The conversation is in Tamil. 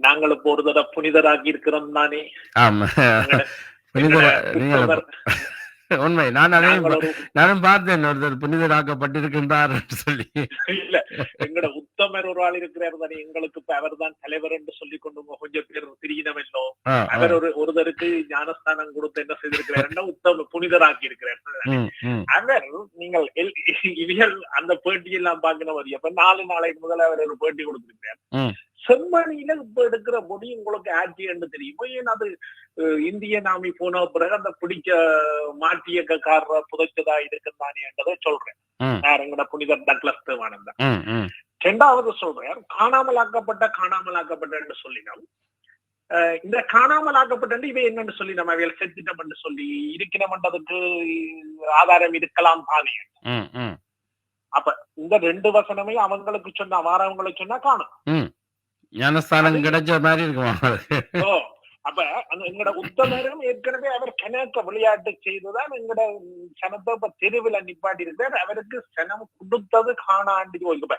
நாங்கள் இப்போ ஒரு தடவை புனிதராகி இருக்கிறோம் தானே. ஆமா. உண்மை. நான் நானும் பார்த்தேன் ஒருத்தர் புனிதராக்கப்பட்டிருக்கின்றார் சொல்லி. இல்ல எங்கட உத்தமர் ஒரு ஆள் இருக்கிறார் தானே. எங்களுக்கு இப்ப அவர் தான் தலைவர் என்று சொல்லி கொண்டு கொஞ்சம் பேர் திரியினவல்லோ. அவர் ஒரு ஒருத்தருக்கு ஞானஸ்தானம் கொடுத்து என்ன செய்திருக்கிறார் உத்தம புனிதராக்கி இருக்கிறார் அவர் நீங்கள் இவியல் அந்த பேட்டி எல்லாம் வரி அப்ப நாலு நாளைக்கு முதல்ல அவர் ஒரு பேட்டி கொடுத்திருக்கிறார். செம்மணியில இப்ப எடுக்கிற முடி உங்களுக்கு ஆட்சி என்று தெரியும். ஏன் அது இந்திய நாமி போன பிறகு அந்த பிடிக்க மாட்டியக்காரர புதைச்சதா இருக்குதானே என்றதை சொல்றேன். எங்கட புனிதர் டக்ளஸ் தேவானந்தா. ம், ம். இரண்டாவது சொல்றார் காணாமலாக்கப்பட்ட காணாமலாக்கப்பட்ட சொல்லினோம். இந்த காணாமலாக்கப்பட்ட இவை என்னன்னு சொல்லி நம்ம அவைகள் செத்துட்டோம் என்று சொல்லி இருக்கிறோம்ன்றதுக்கு ஆதாரம் இருக்கலாம் தானே ம். இந்த ரெண்டு வசனமே அவங்களுக்கு சொன்னா வாரவங்களுக்கு சொன்னா காணும். ஞானஸ்தானம் கிடைச்ச மாதிரி இருக்குமா. அப்ப அந்த எங்கட உத்தமரும் ஏற்கனவே அவர் கணக்க விளையாட்டு செய்துதான் எங்கட சனத்தை இப்ப தெருவில் நிப்பாட்டி இருக்கிறார் அவருக்கு சனம் கொடுத்தது காணாண்டு இப்ப